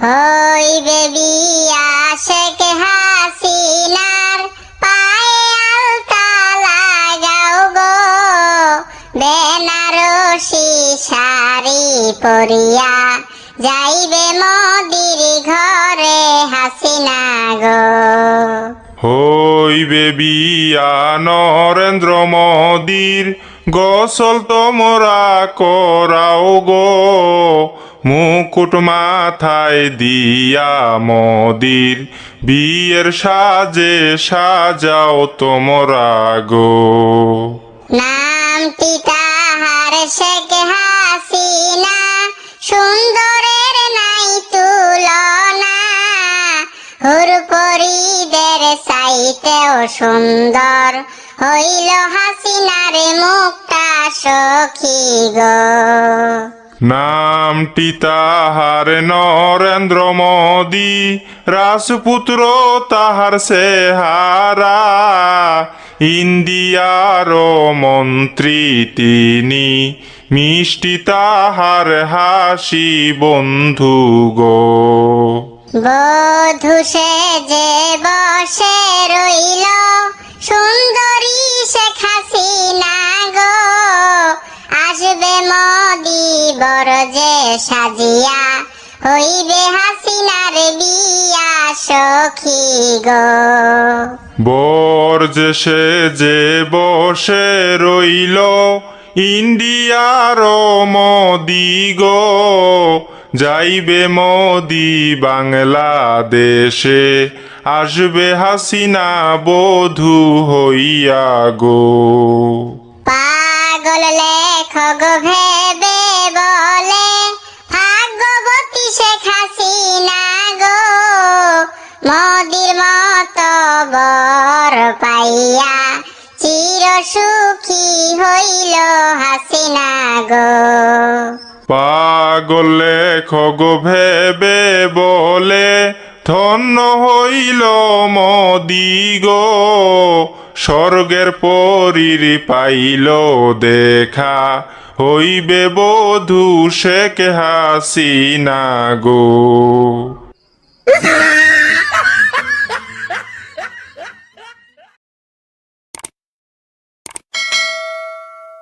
হইবে বিয়া শেখ হাসিনার পায়ে আলতা লাগাও গো। বেনারসি শাড়ি পরিয়া যাইবে মদির ঘরে হাসিনা গো। হইবে বিয়া নরেন্দ্র মোদির গোসল তোমরা করাও গো। মুকুট মাথায় দিয়া মদির, বিয়ের সাজে সাজাও তোমরা গো। নামটি তাহার সুন্দরের নাই তুলনা। হুরপরিদের সাইতেও সুন্দর হইল হাসিনার মুক্তা সখী গো। নামটি তাহার নরেন্দ্র মোদি, রাজপুত্র তাহার সেহারা। ইন্দিয়ার মন্ত্রী তিনি, মিষ্টি তাহার হাসি বন্ধু গো। বধু সে যে বসে রইল সুন্দরী যে সাজিয়া, হইবে হাসিনার বিয়া সখী গো। বর যে সে যে বসে রইল, ইন্ডিয়ার মোদি গো। যাইবে মোদি বাংলাদেশে, আসবে হাসিনা বধূ হইয়া গো। পাইয়া চির সুখী হইল হাসিনা গো। পাগল লেখক ভেবে বলে ধন্য হইল মোদি গো। স্বর্গের পরীর পাইল দেখা হইবে বধূ শেখ হাসিনা গো।